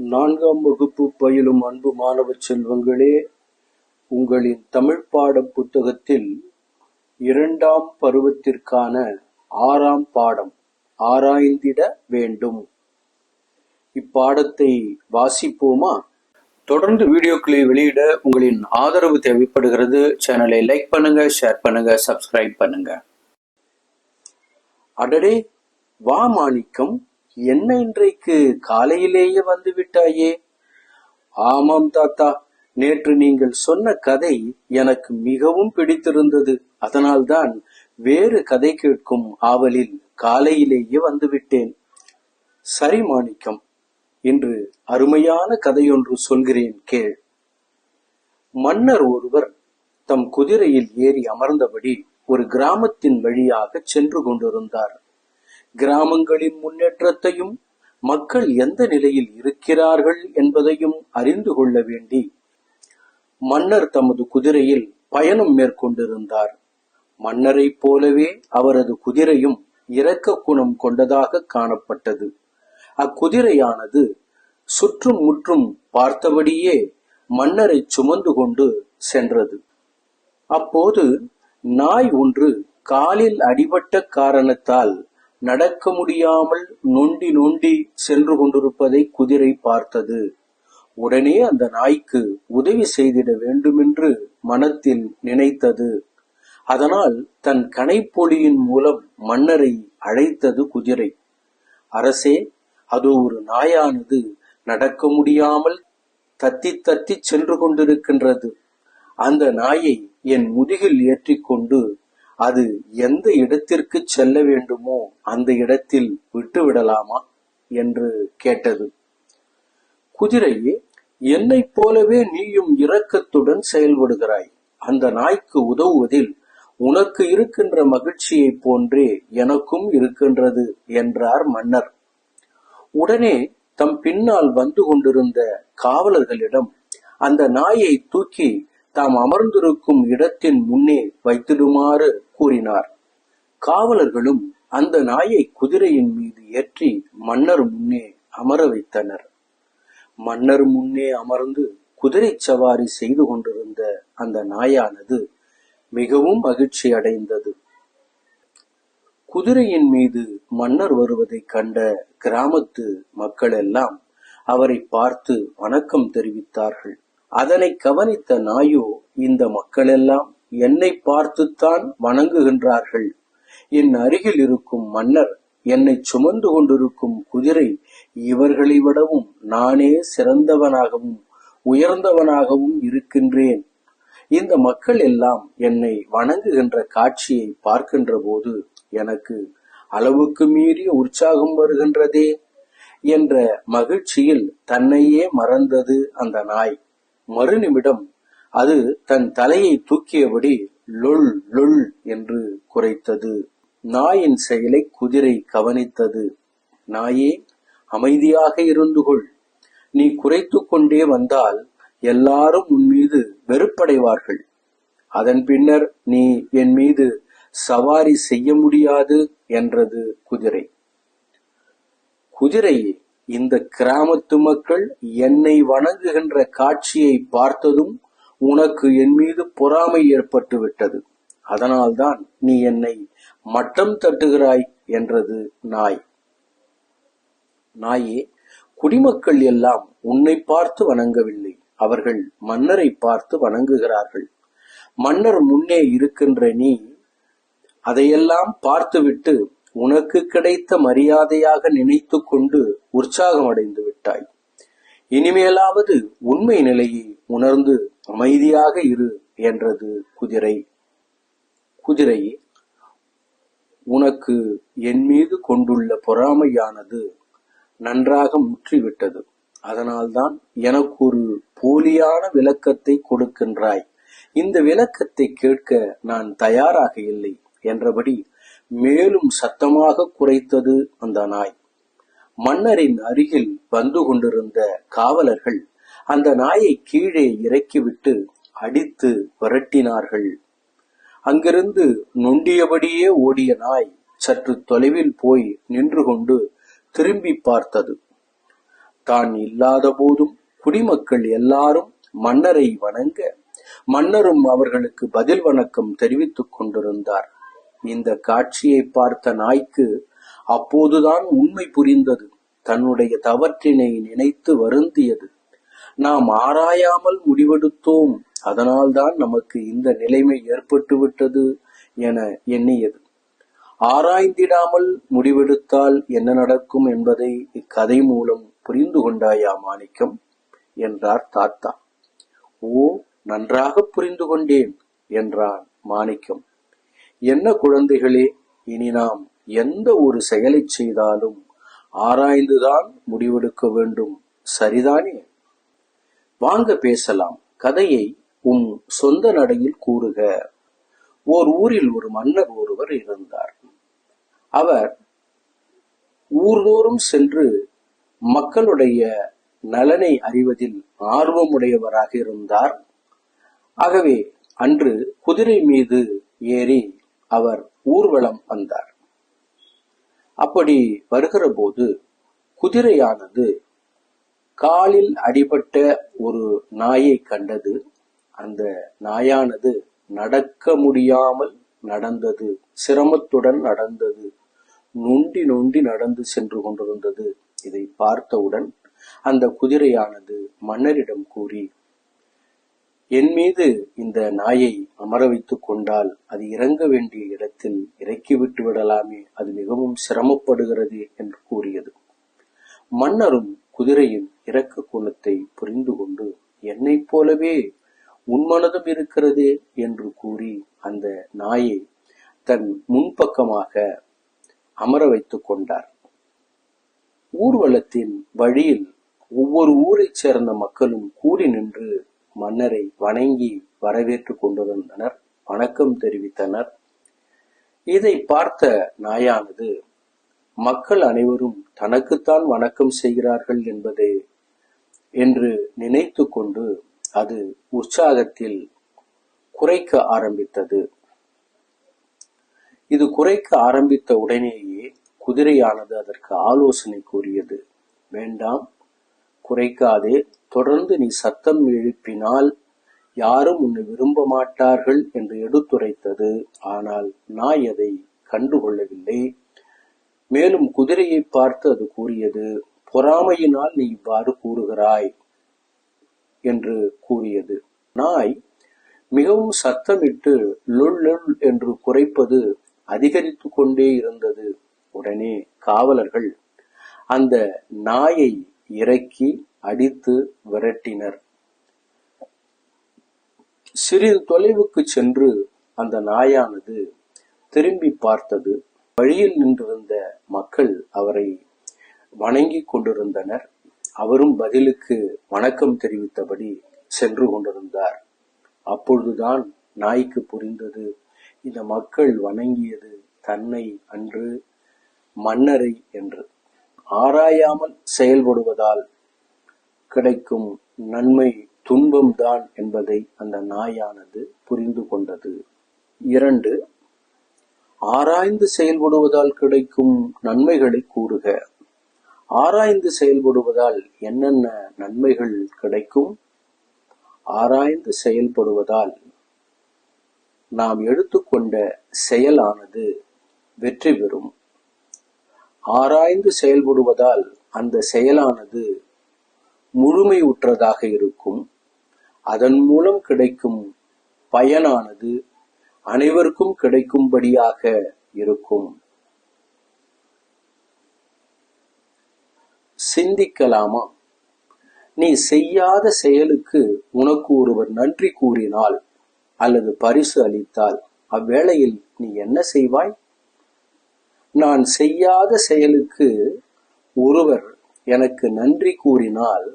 நான்காம் வகுப்பு பயிலும் அன்பு மாணவ செல்வங்களே உங்களின் தமிழ் பாட புத்தகத்தில் இரண்டாம் பருவத்திற்கான ஆறாம் பாடம் ஆராய்ந்திட வேண்டும். இப்பாடத்தை வாசிப்போமா? தொடர்ந்து வீடியோக்களை வெளியிட உங்களின் ஆதரவு தேவைப்படுகிறது. சேனலை லைக் பண்ணுங்க ஷேர் பண்ணுங்க சப்ஸ்கிரைப் பண்ணுங்க. அடடே வா மாணிக்கம். என்ன இன்றைக்கு காலையிலேயே வந்து விட்டாயே? ஆமாம் தாத்தா நேற்று நீங்கள் சொன்ன கதை எனக்கு மிகவும் பிடித்திருந்தது. அதனால்தான் வேறு கதை கேட்கும் ஆவலில் காலையிலேயே வந்துவிட்டேன் சரி மாணிக்கம் இன்று அருமையான கதையொன்று சொல்கிறேன் கேள். மன்னர் ஒருவர் தம் குதிரையில் ஏறி அமர்ந்தபடி ஒரு கிராமத்தின் வழியாக சென்று கொண்டிருந்தார். கிராமங்களின் முன்னேற்றத்தையும் மக்கள் எந்த நிலையில் இருக்கிறார்கள் என்பதையும் அறிந்து கொள்ள வேண்டி மன்னர் தமது குதிரையில் பயணம் மேற்கொண்டிருந்தார். மன்னரைப் போலவே அவரது குதிரையும் இரக்க குணம் கொண்டதாக காணப்பட்டது. அக்குதிரையானது சுற்றும் முற்றும் பார்த்தபடியே மன்னரை சுமந்து கொண்டு சென்றது. அப்போது நாய் ஒன்று காலில் அடிபட்ட காரணத்தால் நடக்க முடியாமல் நொண்டி நொண்டி சென்று கொண்டிருப்பதை குதிரை பார்த்தது. உடனே அந்த நாய்க்கு உதவி செய்திட வேண்டுமென்று மனத்தில் நினைத்தது. அதனால் தன் கனைப்பொழியின் மூலம் மன்னரை அழைத்தது குதிரை. அரசே அது ஒரு நாயானது. நடக்க முடியாமல் தத்தி தத்தி சென்று கொண்டிருக்கின்றது. அந்த நாயை என் முதுகில் ஏற்றிக்கொண்டு அது எந்த இடத்திற்கு செல்ல வேண்டுமோ அந்த இடத்தில் விட்டு விடலாமா என்று கேட்டது. குதிரையே என்னைப் போலவே நீயும் இரக்கத்துடன் செயல்படுகிறாய். அந்த நாய்க்கு உதவுவதில் உனக்கு இருக்கின்ற மகிழ்ச்சியைப் போன்றே எனக்கும் இருக்கின்றது என்றார் மன்னர். உடனே தம் பின்னால் வந்து கொண்டிருந்த காவலர்களிடம் அந்த நாயை தூக்கி தாம் அமர்ந்திருக்கும் இடத்தின் முன்னே வைத்திடுமாறு கூறினார். காவலர்களும் அந்த நாயை குதிரையின் மீது ஏற்றி மன்னர் முன்னே அமர வைத்தனர். மன்னர் முன்னே அமர்ந்து குதிரை சவாரி செய்து கொண்டிருந்த அந்த நாயானது மிகவும் மகிழ்ச்சி அடைந்தது. குதிரையின் மீது மன்னர் வருவதைக் கண்ட கிராமத்து மக்கள் எல்லாம் அவரை பார்த்து வணக்கம் தெரிவித்தார்கள். அதனை கவனித்த நாயோ இந்த மக்களெல்லாம் என்னை பார்த்துத்தான் வணங்குகின்றார்கள். என் அருகில் இருக்கும் மன்னர் என்னை சுமந்து கொண்டிருக்கும் குதிரை இவர்களை விடவும் நானே சிறந்தவனாகவும் உயர்ந்தவனாகவும் இருக்கின்றேன். இந்த மக்கள் எல்லாம் என்னை வணங்குகின்ற காட்சியை பார்க்கின்ற போது எனக்கு அளவுக்கு மீறிய உற்சாகம் வருகின்றதே என்ற மகிழ்ச்சியில் தன்னையே மறந்தது அந்த நாய். மறுநிமிடம் அது தன் தலையை தூக்கியபடி லொள் லொள் என்று குறைத்தது நாயின் செயலை குதிரை கவனித்தது. நாயே அமைதியாக இருந்து கொள். நீ குறைத்து கொண்டே வந்தால் எல்லாரும் உன் மீது வெறுப்படைவார்கள். அதன் பின்னர் நீ என் மீது சவாரி செய்ய முடியாது என்றது குதிரை. குதிரை இந்த கிராமத்து மக்கள் என்னை வணங்குகின்ற காட்சியை பார்த்ததும் உனக்கு என் மீது பொறாமை ஏற்பட்டு விட்டது அதனால்தான் நீ என்னை மட்டம் தட்டுகிறாய் என்றது நாய். நாயே குடிமக்கள் எல்லாம் உன்னை பார்த்து வணங்கவில்லை. அவர்கள் மன்னரை பார்த்து வணங்குகிறார்கள். மன்னர் முன்னே இருக்கின்ற நீ அதையெல்லாம் பார்த்துவிட்டு உனக்கு கிடைத்த மரியாதையாக நினைத்து கொண்டு உற்சாகம் அடைந்து விட்டாய். இனிமேலாவது உண்மை நிலையை உணர்ந்து அமைதியாக இரு என்றது குதிரை. குதிரை உனக்கு என் மீது கொண்டுள்ள பொறாமையானது நன்றாக முற்றிவிட்டது. அதனால்தான் எனக்கு ஒரு போலியான விளக்கத்தை கொடுக்கின்றாய். இந்த விளக்கத்தை கேட்க நான் தயாராக இல்லை என்றபடி மேலும் சத்தமாக குறைத்தது அந்த நாய். மன்னரின் அருகில் வந்து கொண்டிருந்த காவலர்கள் அந்த நாயை கீழே இறக்கிவிட்டு அடித்து விரட்டினார்கள். அங்கிருந்து நொண்டியபடியே ஓடிய நாய் சற்று தொலைவில் போய் நின்று கொண்டு திரும்பி பார்த்தது. தான் இல்லாத போதும் குடிமக்கள் எல்லாரும் மன்னரை வணங்க மன்னரும் அவர்களுக்கு பதில் வணக்கம் தெரிவித்துக் கொண்டிருந்தார். இந்த காட்சியை பார்த்த நாய்க்கு அப்போதுதான் உண்மை புரிந்தது. தன்னுடைய தவற்றினை நினைத்து வருந்தியது. நாம் ஆராயாமல் முடிவெடுத்தோம். அதனால்தான் நமக்கு இந்த நிலைமை ஏற்பட்டுவிட்டது என எண்ணியது. ஆராய்ந்திடாமல் முடிவெடுத்தால் என்ன நடக்கும் என்பதை இக்கதை மூலம் புரிந்து கொண்டாயா மாணிக்கம்? என்றார் தாத்தா. ஓ நன்றாக புரிந்து கொண்டேன் என்றான் மாணிக்கம். என்ன குழந்தைகளே இனி நாம் எந்த ஒரு செயலை செய்தாலும் ஆராய்ந்துதான் முடிவெடுக்க வேண்டும். சரிதானே? வாங்க பேசலாம். கதையை உம் சொந்த நடையில் கூறுக. ஓர் ஊரில் ஒரு மன்னர் ஒருவர் இருந்தார். அவர் ஊர்தோறும் சென்று மக்களுடைய நலனை அறிவதில் ஆர்வமுடையவராக இருந்தார். ஆகவே அன்று குதிரை மீது ஏறி அவர் ஊர்வலம் வந்தார். அப்படி வருகிற போது குதிரையானது காலில் அடிபட்ட ஒரு நாயை கண்டது. அந்த நாயானது நடக்க முடியாமல் நடந்தது. சிரமத்துடன் நடந்தது. நொண்டி நொண்டி நடந்து சென்று கொண்டிருந்தது. இதை பார்த்தவுடன் அந்த குதிரையானது மன்னரிடம் கூறி என் மீது இந்த நாயை அமர வைத்துக் கொண்டால் அது இறங்க வேண்டிய இடத்தில் இறக்கிவிட்டு விடலாமே. அது மிகவும் சிரமப்படுகிறது என்று கூறியது. மன்னரும் குதிரையும் இரக்க குணத்தை புரிந்து கொண்டு என்னைப் போலவே உன்மனதும் இருக்கிறதே என்று கூறி அந்த நாயை தன் முன்பக்கமாக அமர வைத்துக் கொண்டார். ஊர்வலத்தின் வழியில் ஒவ்வொரு ஊரைச் சேர்ந்த மக்களும் கூடி நின்று மன்னரை வணங்கி வரவேற்றுக் கொண்டிருந்தனர். வணக்கம் தெரிவித்தனர். இதை பார்த்த நாயானது மக்கள் அனைவரும் தனக்குத்தான் வணக்கம் செய்கிறார்கள் என்பதை என்று நினைத்து கொண்டு அது உற்சாகத்தில் குறைக்க ஆரம்பித்தது. இது குறைக்க ஆரம்பித்த உடனேயே குதிரையானது அதற்கு ஆலோசனை கூறியது. வேண்டாம் குறைக்காதே. தொடர்ந்து நீ சத்தம் எழுப்பினால் யாரும் உன்னை விரும்ப மாட்டார்கள் என்று எடுத்துரைத்தது. ஆனால் நாய் அதை கண்டுகொள்ளவில்லை. மேலும் குதிரையை பார்த்து அது கூறியது பொறாமையினால் நீ இவ்வாறு கூறுகிறாய் என்று கூறியது. நாய் மிகவும் சத்தமிட்டு லுள் லுள் என்று குறைப்பது அதிகரித்து கொண்டே இருந்தது. உடனே காவலர்கள் அந்த நாயை இறக்கி அடித்து விரட்டினர். சிறிது தொலைவுக்கு சென்று அந்த நாயானது திரும்பி பார்த்தது. வழியில் நின்றிருந்த மக்கள் அவரை வணங்கிக் கொண்டிருந்தனர். அவரும் பதிலுக்கு வணக்கம் தெரிவித்தபடி சென்று கொண்டிருந்தார். அப்பொழுதுதான் நாய்க்கு புரிந்தது. இந்த மக்கள் வணங்கியது தன்னை அன்று மன்னரை என்று. ஆராயாமல் செயல்படுவதால் கிடைக்கும் நன்மை துன்பம்தான் என்பதை அந்த நாயானது புரிந்து கொண்டது. இரண்டு ஆராய்ந்து செயல்படுவதால் கிடைக்கும் நன்மைகளை கூறுக. ஆராய்ந்து செயல்படுவதால் என்னென்ன நன்மைகள் கிடைக்கும்? ஆராய்ந்து செயல்படுவதால் நாம் எடுத்துக்கொண்ட செயலானது வெற்றி பெறும். ஆராய்ந்து செயல்படுவதால் அந்த செயலானது முழுமையுற்றதாக இருக்கும். அதன் மூலம் கிடைக்கும் பயனானது அனைவருக்கும் கிடைக்கும்படியாக இருக்கும். சிந்திக்கலாமா? நீ செய்யாத செயலுக்கு உனக்கு ஒருவர் நன்றி கூறினால் அல்லது பரிசு அளித்தால் அவ்வேளையில் நீ என்ன செய்வாய்? நான் செய்யாத செயலுக்கு ஒருவர் எனக்கு நன்றி கூறினால்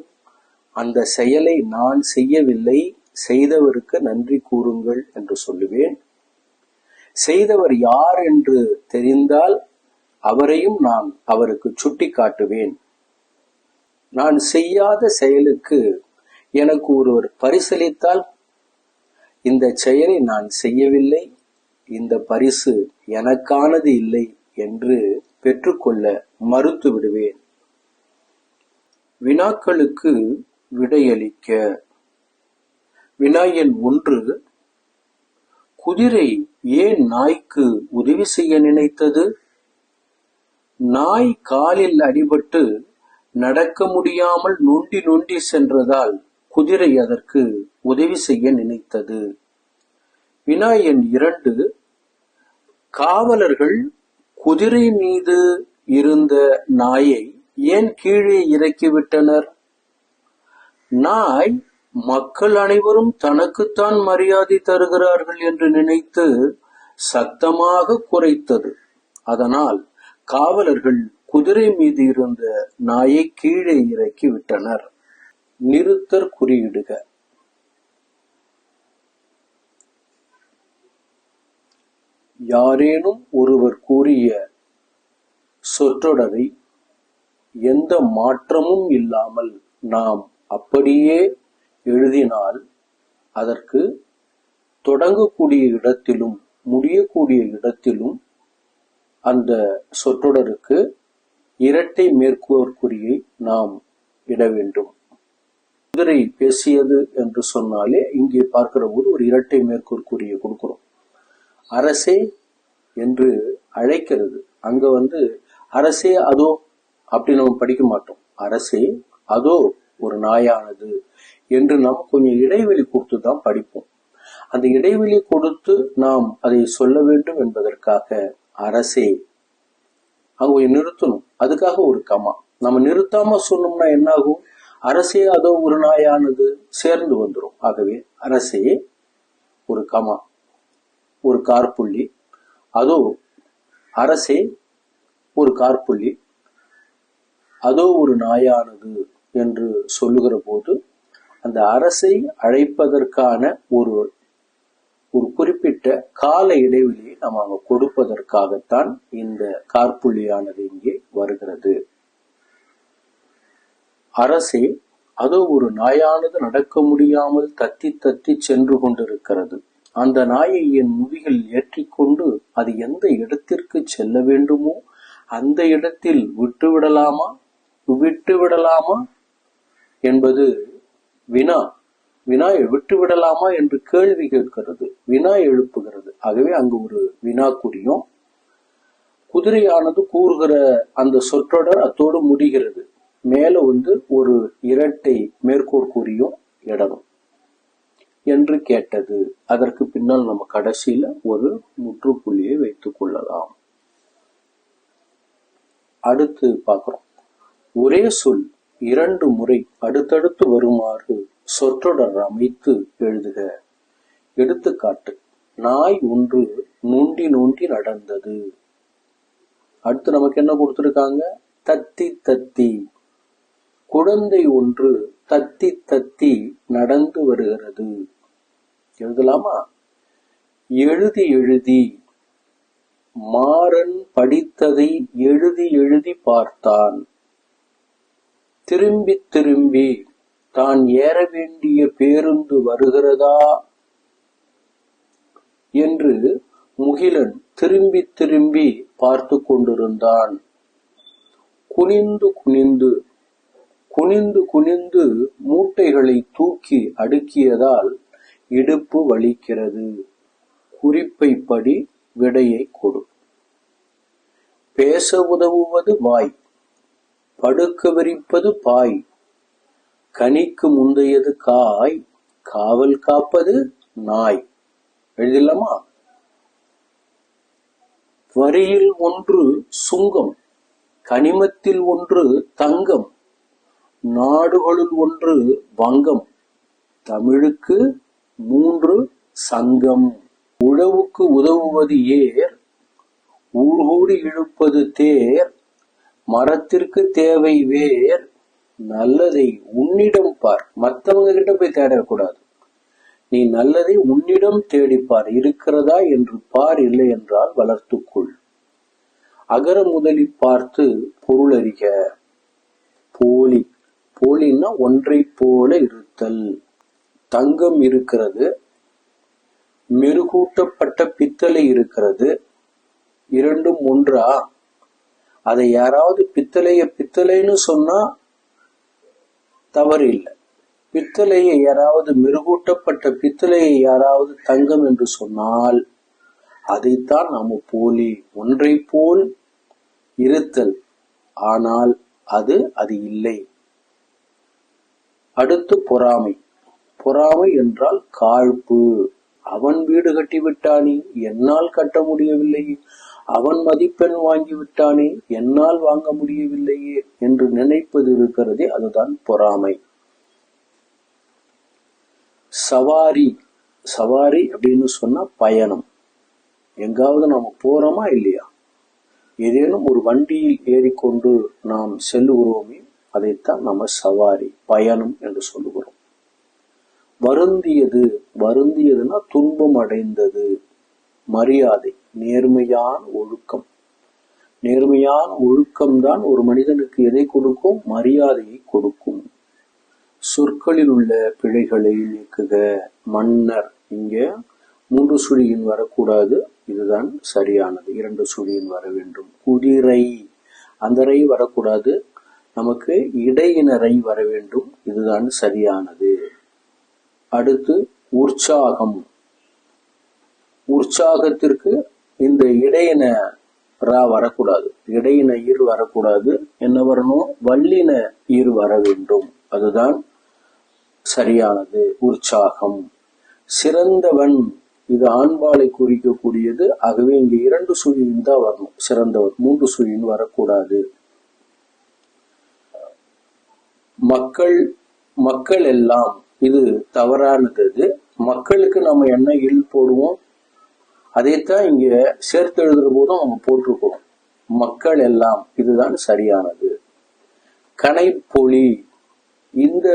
அந்த செயலை நான் செய்யவில்லை செய்தவருக்கு நன்றி கூறுங்கள் என்று சொல்லுவேன். செய்தவர் யார் என்று தெரிந்தால் அவரையும் நான் அவருக்கு சுட்டி காட்டுவேன் நான் செய்யாத செயலுக்கு எனக்கு ஒருவர் பரிசளித்தால் இந்த செயலை நான் செய்யவில்லை இந்த பரிசு எனக்கானது இல்லை என்று பெற்றுக்கொள்ள மறுத்து விடுவேன் வினாக்களுக்கு விடையளிக்க. வினாயன் ஒன்று. குதிரை ஏன் நாய்க்கு உதவி செய்ய நினைத்தது? நாய் காலில் அடிபட்டு நடக்க முடியாமல் நொண்டி நொண்டி சென்றதால் குதிரை அதற்கு உதவி செய்ய நினைத்தது. வினா எண் இரண்டு காவலர்கள் குதிரை மீது இருந்த நாயை ஏன் கீழே இறக்கிவிட்டனர் நாய் மக்கள் அனைவரும் தனக்குத்தான் மரியாதை தருகிறார்கள் என்று நினைத்து சத்தமாக குறைத்தது. அதனால் காவலர்கள் குதிரை மீது இருந்த நாயை கீழே இறக்கி விட்டனர். நிறுத்தர் குறியிடுக. யாரேனும் ஒருவர் கூறிய சொற்றொடரை எந்த மாற்றமும் இல்லாமல் நாம் அப்படியே எழுதினால் அதற்கு தொடங்கக்கூடிய இடத்திலும் முடியக்கூடிய இடத்திலும் அந்த சொற்றொடருக்கு இரட்டை மேற்கோற்குறியை நாம் இட வேண்டும். குதிரை பேசியது என்று சொன்னாலே இங்கே பார்க்கிற போது ஒரு இரட்டை மேற்கோற்குறியை கொடுக்கிறோம். அரசே என்று அழைக்கிறது. அங்க வந்து அரசே அதோ அப்படி நம்ம படிக்க மாட்டோம். அரசே அதோ ஒரு நாயானது என்று நாம் கொஞ்சம் இடைவெளி கொடுத்து தான் படிப்போம். அந்த இடைவெளி கொடுத்து நாம் அதை சொல்ல வேண்டும் என்பதற்காக அரசே அங்க போய் நிறுத்தணும். அதுக்காக ஒரு கமா. நம்ம நிறுத்தாம சொன்னோம்னா என்ன ஆகும் அரசே அதோ ஒரு நாயானது சேர்ந்து வந்துடும் ஆகவே அரசே ஒரு கமா ஒரு கார்புள்ளி அதோ அரசே ஒரு கார்புள்ளி அதோ ஒரு நாயானது என்று சொல்லுகிற போது அந்த அரசை அழைப்பதற்கான ஒரு ஒரு குறிப்பிட்ட கால இடைவெளியை நாம் அவங்க கொடுப்பதற்காகத்தான் இந்த கார்புள்ளியானது இங்கே வருகிறது. அரசே அதோ ஒரு நாயானது நடக்க முடியாமல் தத்தி தத்தி சென்று கொண்டிருக்கிறது. அந்த நாயை என் முதுகில் ஏற்றிக்கொண்டு அது எந்த இடத்திற்கு செல்ல வேண்டுமோ அந்த இடத்தில் விட்டுவிடலாமா? விட்டுவிடலாமா? என்பது வினா. வினா விட்டு விடலாமா என்று கேள்வி கேட்கிறது. வினா எழுப்புகிறது. ஆகவே அங்கு ஒரு வினா குறியும் குதிரையானது கூறுகிற அந்த சொற்றொடர் அத்தோடு முடிகிறது. மேல வந்து ஒரு இரட்டை மேற்கோள் குறியும் இடணும் என்று கேட்டது. அதற்கு பின்னால் நம்ம கடைசியில ஒரு முற்றுப்புள்ளியை வைத்துக் கொள்ளலாம். அடுத்து பார்க்கிறோம். ஒரே சொல் இரண்டு முறை அடுத்தடுத்து வருமாறு சொற்றொடர் அமைத்து எழுதுக. எடுத்துக்காட்டு நாய் ஒன்று நொண்டி நொண்டி நடந்தது. அடுத்து நமக்கு என்ன கொடுத்துருக்காங்க? தத்தி தத்தி. குழந்தை ஒன்று தத்தி தத்தி நடந்து வருகிறது. எழுதலாமா? எழுதி எழுதி. மாறன் படித்ததை எழுதி எழுதி பார்த்தான். திரும்பி திரும்பி தான் ஏற வேண்டிய பேருந்து வருகிறதா? என்று முகிலன் திரும்பி திரும்பி பார்த்து கொண்டிருந்தான். குனிந்து குனிந்து குனிந்து குனிந்து மூட்டைகளை தூக்கி அடுக்கியதால் இடுப்பு வலிக்கிறது. குறிப்பை படி விடையை கொடு. பேச உதவுவது வாய் படுக்க விரிப்பது பாய். கனிக்கு முந்தையது காய் காவல் காப்பது நாய். எழுதிடலாமா? வரியில் ஒன்று சுங்கம் கனிமத்தில் ஒன்று தங்கம் நாடுகளுள் ஒன்று வங்கம் தமிழுக்கு மூன்று சங்கம். உழவுக்கு உதவுவது ஏர் ஊர்கூடி இழுப்பது தேர் மரத்திற்கு தேவை வேர் நல்லதை உன்னிடம் பார். மத்தவங்க கிட்ட போய் தேடக்கூடாது. நீ நல்லதை உன்னிடம் தேடிப்பார் இருக்கிறதா என்று பார் இல்லை என்றால் வளர்த்துக்கொள். அகர முதலி பார்த்து பொருள் அறிக. போலி. போலின்னா ஒன்றை போல இருத்தல். தங்கம் இருக்கிறது. மெருகூட்டப்பட்ட பித்தளை இருக்கிறது. இரண்டும் ஒன்றா? அதை யாராவது பித்தளைய பித்தளைன்னு சொன்னா தவறு இல்லை பித்தளையை யாராவது மெருகூட்டப்பட்ட பித்தளையை யாராவது தங்கம் என்று சொன்னால் அதைத்தான் நாம போலி ஒன்றை போல் இருத்தல். ஆனால் அது அது இல்லை. அடுத்து பொறாமை. பொறாமை என்றால் காழ்ப்பு. அவன் வீடு கட்டிவிட்டானே என்னால் கட்ட முடியவில்லை அவன் மதிப்பெண் வாங்கி விட்டானே என்னால் வாங்க முடியவில்லையே என்று நினைப்பது இருக்கிறதே அதுதான் பொறாமை. சவாரி சவாரி அப்படின்னு சொன்னா பயணம். எங்காவது நாம போறோமா இல்லையா? ஏதேனும் ஒரு வண்டியில் ஏறிக்கொண்டு நாம் செல்லுகிறோமே அதைத்தான் நம்ம சவாரி பயணம் என்று சொல்லுகிறோம். வருந்தியது வருந்தியதுன்னா துன்பம் அடைந்தது மரியாதை. நேர்மையான ஒழுக்கம். நேர்மையான ஒழுக்கம்தான் ஒரு மனிதனுக்கு எதை கொடுக்கும்? மரியாதையை கொடுக்கும். சொற்களில் உள்ள பிழைகளை நீக்குக. மன்னர். இங்க மூன்று சுழியின் வரக்கூடாது. இதுதான் சரியானது. இரண்டு சுழியின் வர வேண்டும். குதிரை. அந்த ரை வரக்கூடாது. நமக்கு இடையினரை வர வேண்டும். இதுதான் சரியானது. அடுத்து உற்சாகம். உற்சாகத்திற்கு இந்த இடையின ரா வரக்கூடாது. இடையின ஈர் வரக்கூடாது. என்ன வரணும்? வல்லின ஈர் வர வேண்டும். அதுதான் சரியானது. உற்சாகம். சிறந்தவன் இது ஆண்பாலை குறிக்கக்கூடியது. ஆகவே இங்க இரண்டு சுழியின் தான் வரணும். சிறந்தவன் மூன்று சுழியின் வரக்கூடாது. மக்கள் மக்கள் எல்லாம் இது தவறானது. மக்களுக்கு நம்ம என்ன இல் போடுவோம்? அதைத்தான் இங்க சேர்த்து எழுதுற போதும் அவங்க போட்டிருக்கோம். மக்கள் எல்லாம் இதுதான் சரியானது. கனைப்பொழி இந்த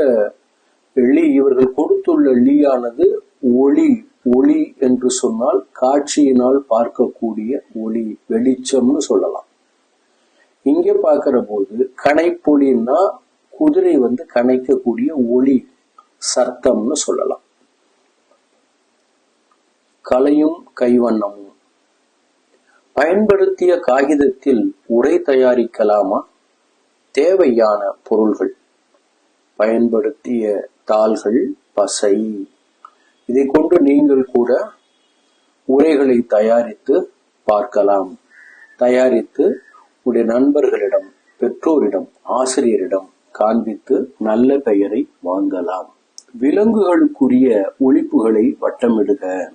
லீ இவர்கள் கொடுத்துள்ள லீயானது ஒளி ஒளி என்று சொன்னால் காட்சியினால் பார்க்கக்கூடிய ஒளி வெளிச்சம்னு சொல்லலாம். இங்க பார்க்கிற போது கனைப்பொழின்னா குதிரை வந்து கனைக்கக்கூடிய ஒளி சத்தம்னு சொல்லலாம். கலையும் கைவண்ணமும். பயன்படுத்திய காகிதத்தில் உரை தயாரிக்கலாமா? தேவையான பொருள்கள். பயன்படுத்திய தாள்கள் பசை. இதை கொண்டு நீங்கள் கூட உரைகளை தயாரித்து பார்க்கலாம். தயாரித்து உடைய நண்பர்களிடம் பெற்றோரிடம் ஆசிரியரிடம் காண்பித்து நல்ல பெயரை வாங்கலாம். விலங்குகளுக்குரிய ஒழிப்புகளை வட்டமிடுக.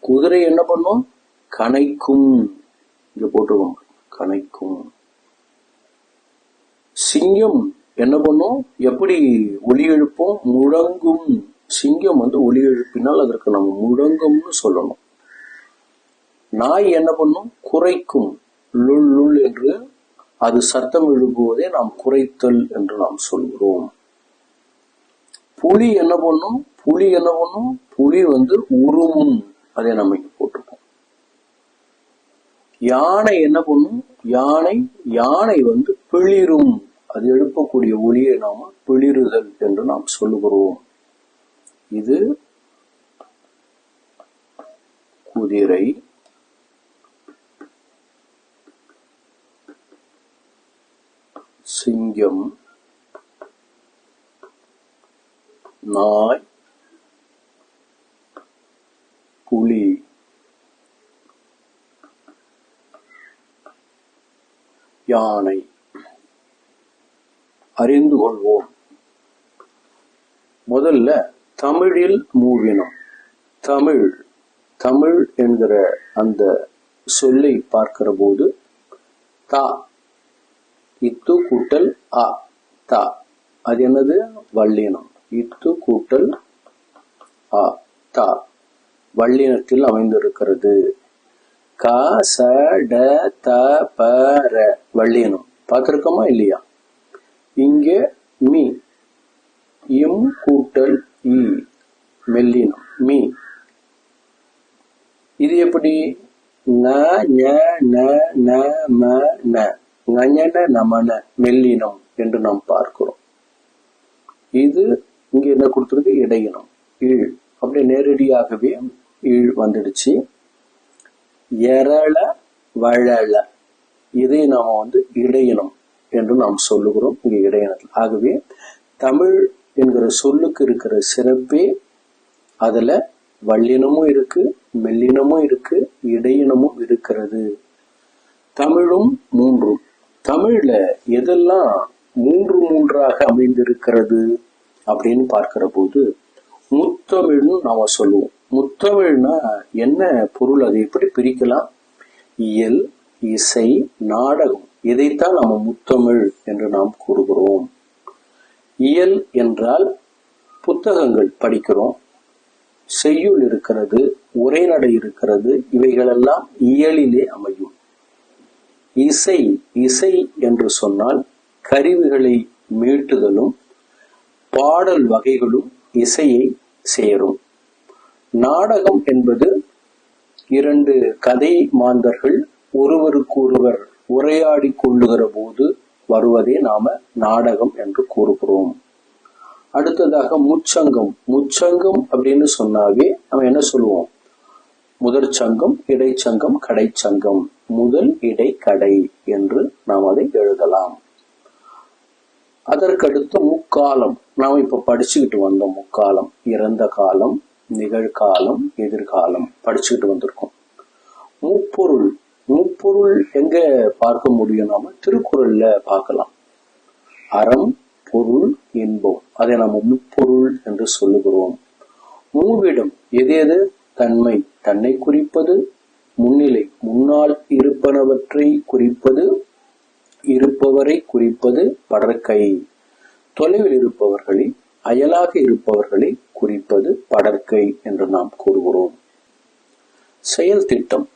குதிரை என்ன பண்ணும்? கனைக்கும். இங்க போட்டுருவோம். கனைக்கும். சிங்கம் என்ன பண்ணும்? எப்படி ஒலி எழுப்போம்? முழங்கும். சிங்கம் வந்து ஒலி எழுப்பினால் அதற்கு நம்ம முழங்கும்னு சொல்லணும். நாய் என்ன பண்ணும்? குறைக்கும். லுள் லுள் என்று அது சத்தம் எழுப்புவதை நாம் குறைத்தல் என்று நாம் சொல்கிறோம். புலி என்ன பண்ணும்? புலி என்ன பண்ணும்? புலி வந்து உருமும் அதை நம்ம இங்க போட்டிருக்கோம் யானை என்ன பண்ணும்? யானை யானை வந்து பிளிரும். அது எழுப்பக்கூடிய ஒளியை நாம பிளிறுதல் என்று நாம் சொல்லுகிறோம். இது குதிரை. சிங்கம். நாய். புலி யானை. அறிந்து கொள்வோம். முதல்ல தமிழில் மூவினம். தமிழ் தமிழ் என்கிற அந்த சொல்லை பார்க்கிற போது தா இத்து கூட்டல் அ தா. அது என்னது? வல்லினம் இத்து கூட்டல் அ தா. வள்ளினத்தில் அமைந்திருக்கிறது. க ச ட த ப ர வல்லினம் பார்த்திருக்கோமா இல்லையா? இங்கே மீ இம் கூட்டல் இ மெல்லினம். மீ. இது எப்படி? ந ஞ ந ந ம ந. ஞன நமன மெல்லினம் என்று நாம் பார்க்கிறோம். இது இங்க என்ன கொடுத்திருக்கு? இடையினம். ஈழ் அப்படி நேரடியாகவே ஈழ் வந்துடுச்சு. எரள வழல இதை நாம் வந்து இடையினம் என்று நாம் சொல்லுகிறோம். இங்கே இடையினத்தில். ஆகவே தமிழ் என்கிற சொல்லுக்கு இருக்கிற சிறப்பே அதில் வல்லினமும் இருக்கு மெல்லினமும் இருக்கு இடையினமும் இருக்கிறது. தமிழும் மூன்றும். தமிழ்ல எதெல்லாம் மூன்று மூன்றாக அமைந்திருக்கிறது அப்படின்னு பார்க்கிற போது முத்தமிழ்னு நாம சொல்லுவோம். முத்தமிழ்னா என்ன பொருள்? அதை எப்படி பிரிக்கலாம்? இயல் இசை நாடகம். இதைத்தான் நம்ம முத்தமிழ் என்று நாம் கூறுகிறோம். இயல் என்றால் புத்தகங்கள் படிக்கிறோம். செய்யுள் இருக்கிறது உரைநடை இருக்கிறது இவைகளெல்லாம் இயலிலே அமையும். இசை இசை என்று சொன்னால் கருவிகளை மீட்டுதலும் பாடல் வகைகளும் இசையை சேரும். நாடகம் என்பது இரண்டு கதை மாந்தர்கள் ஒருவருக்கொருவர் உரையாடி கொள்ளுகிற போது வருவதே நாம நாடகம் என்று கூறுகிறோம். அடுத்ததாக முச்சங்கம். முச்சங்கம் அப்படின்னு சொன்னாவே நம்ம என்ன சொல்லுவோம்? முதற் சங்கம் இடைச்சங்கம் கடைச்சங்கம் முதல் இடை கடை என்று நாம் அதை எழுதலாம். அதற்கடுத்து முக்காலம். நாம் இப்ப படிச்சுக்கிட்டு வந்தோம் முக்காலம். இறந்த காலம் நிகழ்காலம் எதிர்காலம் படிச்சுக்கிட்டு வந்திருக்கோம். முப்பொருள் முப்பொருள் எங்க பார்க்க முடியும் நாம? திருக்குறள்ல பார்க்கலாம். அறம் பொருள் இன்பம். அதை நாம முப்பொருள் என்று சொல்லுகிறோம். மூவிடம் எது எது? தன்மை தன்னை குறிப்பது. முன்னிலை முன்னால் இருப்பனவற்றை குறிப்பது. இருப்பவரை குறிப்பது. படற்கை தொலைவில் இருப்பவர்களை அயலாக இருப்பவர்களை குறிப்பது படற்கை என்று நாம் கூறுகிறோம். செயல் திட்டம்.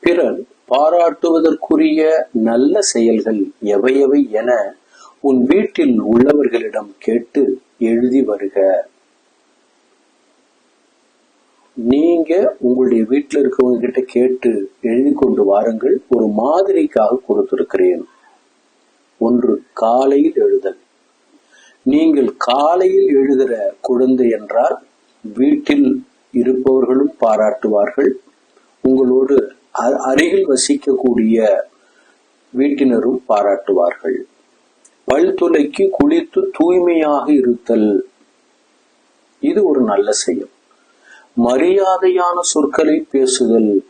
பிறர் பாராட்டுவதற்குரிய நல்ல செயல்கள் எவையவை என உன் வீட்டில் உள்ளவர்களிடம் கேட்டு எழுதி வருக. நீங்க உங்களுடைய வீட்டில் இருக்கவங்க கிட்ட கேட்டு எழுதி கொண்டு வாருங்கள். ஒரு மாதிரிக்காக கொடுத்திருக்கிறேன். ஒன்று காலையில் எழுதல். நீங்கள் காலையில் எழுகிற குழந்தை என்றால் வீட்டில் இருப்பவர்களும் பாராட்டுவார்கள். உங்களோடு அ- அருகில் வசிக்கக்கூடிய வீட்டினரும் பாராட்டுவார்கள். பல் துளைக்கு குளித்து தூய்மையாக இருத்தல் இது ஒரு நல்ல செயல். மரியாதையான சொற்களை பேசுதல்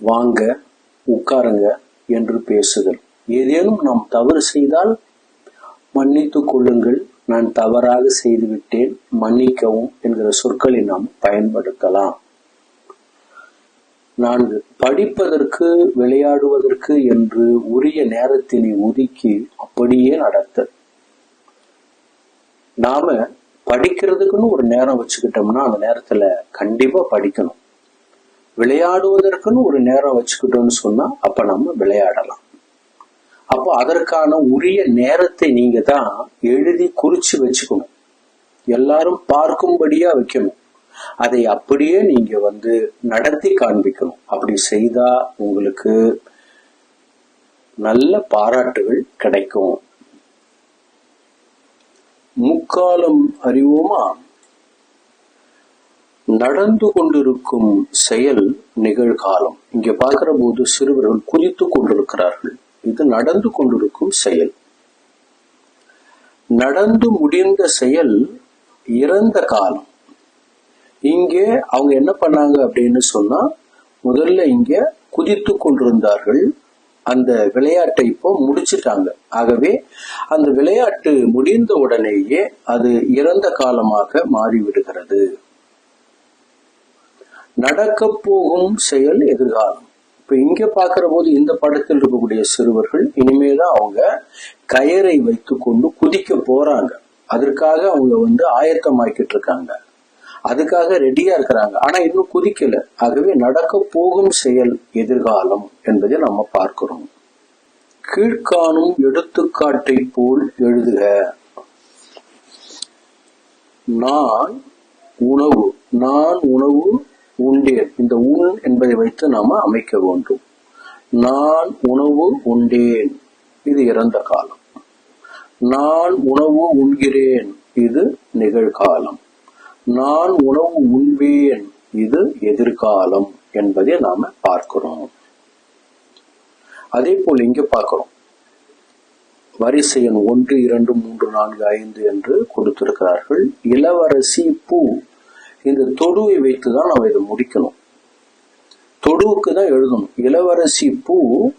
வாங்க உட்காருங்க என்று பேசுதல். ஏதேனும் நாம் தவறு செய்தால் மன்னித்துக் கொள்ளுங்கள். நான் தவறாக செய்துவிட்டேன். மன்னிக்கவும் என்கிற சொற்களை நாம் பயன்படுத்தலாம். நான்கு. படிப்பதற்கு விளையாடுவதற்கு என்று உரிய நேரத்தினை ஒதுக்கி அப்படியே நடத்தல். நாம படிக்கிறதுக்குன்னு ஒரு நேரம் வச்சுக்கிட்டோம்னா அந்த நேரத்துல கண்டிப்பா படிக்கணும். விளையாடுவதற்குன்னு ஒரு நேரம் வச்சுக்கிட்டோம்னு சொன்னா அப்ப நம்ம விளையாடலாம். அப்போ அதற்கான உரிய நேரத்தை நீங்க தான் எழுதி குறிச்சு வச்சுக்கணும். எல்லாரும் பார்க்கும்படியா வைக்கணும். அதை அப்படியே நீங்க வந்து நடத்தி காண்பிக்கணும். அப்படி செய்தா உங்களுக்கு நல்ல பாராட்டுகள் கிடைக்கும். முக்காலம் அறிவோமா? நடந்து கொண்டிருக்கும் செயல் நிகழ்காலம். இங்க பார்க்கிற போது சிறுவர்கள் குதித்து கொண்டிருக்கிறார்கள். இது நடந்து கொண்டிருக்கும் செயல். நடந்து முடிந்த செயல் இறந்த காலம். இங்கே அவங்க என்ன பண்ணாங்க அப்படின்னு சொன்னா முதல்ல இங்க குதித்து கொண்டிருந்தார்கள். அந்த விளையாட்டை இப்போ முடிச்சிட்டாங்க. ஆகவே அந்த விளையாட்டு முடிந்த உடனேயே அது இறந்த காலமாக மாறிவிடுகிறது. நடக்க போகும் செயல் எதிர்காலம். இப்ப இங்க பாக்குற போது இந்த படத்தில் இருக்கக்கூடிய சிறுவர்கள் இனிமேதான் அவங்க கயரை வைத்துக்கொண்டு குதிக்க போறாங்க. அதற்காக அவங்க வந்து ஆயத்தமாக்கிட்டு இருக்காங்க. அதுக்காக ரெடியா இருக்கிறாங்க. ஆனா இன்னும் குதிக்கல. ஆகவே நடக்க போகும் செயல் எதிர்காலம் என்பதை நம்ம பார்க்கிறோம். கீழ்காணும் எடுத்துக்காட்டை போல் எழுதுக. நான் உணவு நான் உணவு உண்டேன் இந்த உண் என்பதை வைத்து நாம அமைக்க வேண்டும். நான் உணவு உண்டேன். இது இறந்த காலம். நான் உணவு உண்கிறேன். இது நிகழ்காலம். நான் உணவு உண்பேன். இது எதிர்காலம் என்பதை நாம பார்க்கிறோம். அதே போல் இங்க பார்க்கிறோம். வரிசை எண் ஒன்று இரண்டு மூன்று நான்கு ஐந்து என்று கொடுத்திருக்கிறார்கள். இளவரசி பூ. இந்த தொடுவை வைத்து தான் நம்ம இதை முடிக்கணும். தொடுவுக்கு தான் எழுதணும். இளவரசி பூ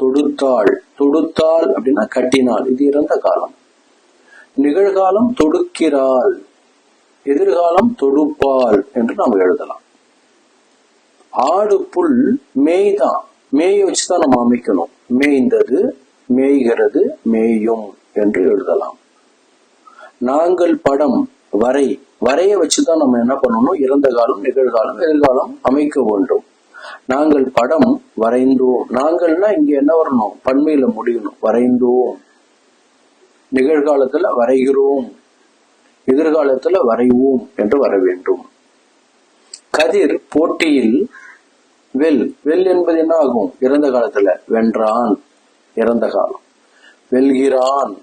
தொடுத்தாள். தொடுத்தாள் அப்படின்னா கட்டினாள். இது இறந்த காலம். நிகழ்காலம் தொடுக்கிறாள். எதிர்காலம் தொடுப்பாள் என்று நாம் எழுதலாம். ஆடு புல் மேய்தான். மேய வச்சுதான் நம்ம அமைக்கணும். மேய்ந்தது மேய்கிறது மேயும் என்று எழுதலாம். நாங்கள் படம் வரை வரைய வச்சுதான் நம்ம என்ன பண்ணணும்? இறந்த காலம் நிகழ்காலம் எதிர்காலம் அமைக்க வேண்டும். நாங்கள் படம் வரைந்தோம். நாங்கள்னா இங்க என்ன வரணும்? பண்மையில முடியணும். வரைந்தோம். நிகழ்காலத்துல வரைகிறோம். எதிர்காலத்துல வரைவோம் என்று வர வேண்டும். கதிர் போட்டியில் வெல். வெல் என்பது என்ன ஆகும்? இறந்த காலத்துல வென்றான். இறந்த காலம். வெல்கிறான்.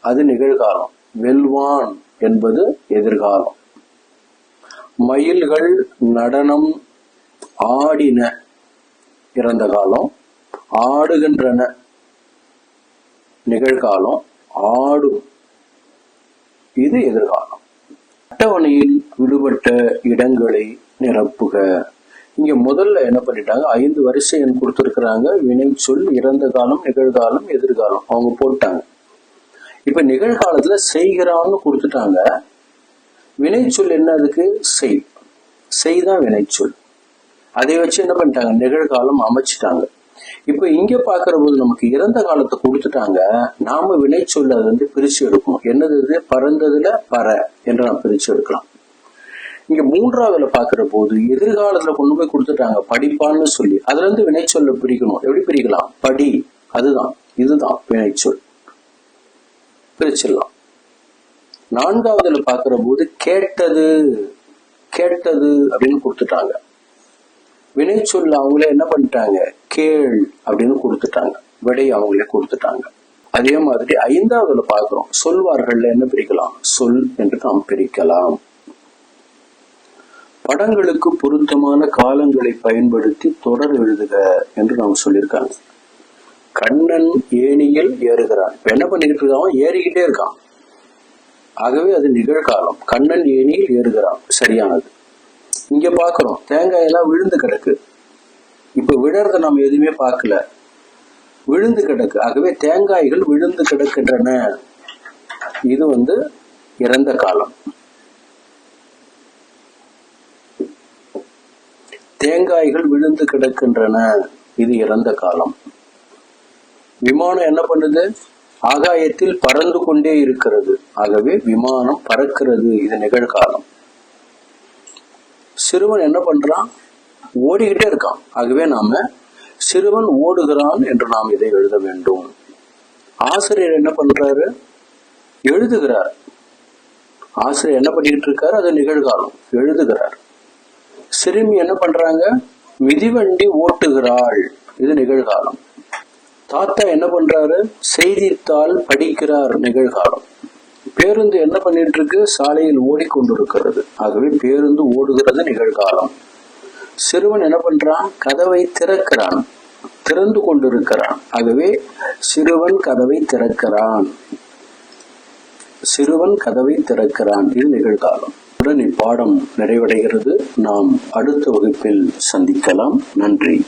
அது நிகழ்காலம். வெல்வான் என்பது எதிர்காலம். மயில்கள் நடனம் ஆடின இறந்த காலம் ஆடுகின்றன நிகழ்காலம் ஆடும். இது எதிர்காலம். அட்டவணையில் விடுபட்ட இடங்களை நிரப்புக. இங்க முதல்ல என்ன பண்ணிட்டாங்க? ஐந்து வரிசை எண் கொடுத்திருக்கிறாங்க. வினை சொல் இறந்த காலம் நிகழ்காலம் எதிர்காலம். அவங்க போட்டாங்க. இப்ப நிகழ்காலத்துல செய்கிறான்னு கொடுத்துட்டாங்க. வினைச்சொல் என்ன அதுக்கு? செய். செய்தான் வினைச்சொல். அதை வச்சு என்ன பண்ணிட்டாங்க? நிகழ்காலம் அமைச்சிட்டாங்க. இப்ப இங்க பாக்குற போது நமக்கு இறந்த காலத்தை கொடுத்துட்டாங்க. நாம வினைச்சொல் அது வந்து பிரிச்சு எடுக்கணும். என்னது இது? பறந்ததுல பற என்று நாம் பிரிச்சு எடுக்கலாம். இங்க மூன்றாவதுல பாக்குற போது எதிர்காலத்துல கொண்டு போய் கொடுத்துட்டாங்க. படிப்பான்னு சொல்லி. அதுல இருந்து வினைச்சொல்ல பிரிக்கணும். எப்படி பிரிக்கலாம்? படி. அதுதான். இதுதான் வினைச்சொல். பிரிச்சிடலாம். நான்காவதுல பாக்குற போது கேட்டது கேட்டது அப்படின்னு கொடுத்துட்டாங்க. வினைச்சொல் அவங்களே என்ன பண்ணிட்டாங்க? கேள் அப்படின்னு கொடுத்துட்டாங்க. விடை அவங்களே கொடுத்துட்டாங்க. அதே மாதிரி ஐந்தாவதுல பாக்குறோம் சொல்வார்கள்ல என்ன பிரிக்கலாம்? சொல் என்று நாம் பிரிக்கலாம். படங்களுக்கு பொருத்தமான காலங்களை பயன்படுத்தி தொடர் எழுதுக என்று நாம் சொல்லியிருக்காங்க. கண்ணன் ஏணியில் ஏறுகிறான். என்ன பண்ணிக்கிட்டு இருக்கான்? ஏறிக்கிட்டே இருக்கான். ஆகவே அது நிகழ்காலம். கண்ணன் ஏணியில் ஏறுகிறான். சரியானது. இங்க பாக்குறோம் தேங்காய் எல்லாம் விழுந்து கிடக்கு. இப்ப விழறத நம்ம எதுவுமே பார்க்கல. விழுந்து கிடக்கு. ஆகவே தேங்காய்கள் விழுந்து கிடக்கின்றன. இது வந்து இறந்த காலம். தேங்காய்கள் விழுந்து கிடக்கின்றன. இது இறந்த காலம். விமானம் என்ன பண்ணுது? ஆகாயத்தில் பறந்து கொண்டே இருக்கிறது. ஆகவே விமானம் பறக்கிறது. இது நிகழ்காலம். சிறுவன் என்ன பண்றான்? ஓடிக்கிட்டே இருக்கான். ஆகவே நாம சிறுவன் ஓடுகிறான் என்று நாம் இதை எழுத வேண்டும். ஆசிரியர் என்ன பண்றாரு? எழுதுகிறார். ஆசிரியர் என்ன பண்ணிக்கிட்டு இருக்காரு? அது நிகழ்காலம். எழுதுகிறார். சிறுமி என்ன பண்றாங்க? மிதிவண்டி ஓட்டுகிறாள். இது நிகழ்காலம். தாத்தா என்ன பண்றாரு? செய்தித்தாள் படிக்கிறார் நிகழ்காலம். பேருந்து என்ன பண்ணிட்டு இருக்கு சாலையில் ஓடிக்கொண்டிருக்கிறது. ஆகவே பேருந்து ஓடுகிறது நிகழ்காலம். சிறுவன் என்ன பண்றான்? கதவை திறக்கிறான். திறந்து கொண்டிருக்கிறான். ஆகவே சிறுவன் கதவை திறக்கிறான். சிறுவன் கதவை திறக்கிறான். இது நிகழ்காலம். உடன் இப்பாடம் நிறைவடைகிறது. நாம் அடுத்த வகுப்பில் சந்திக்கலாம். நன்றி.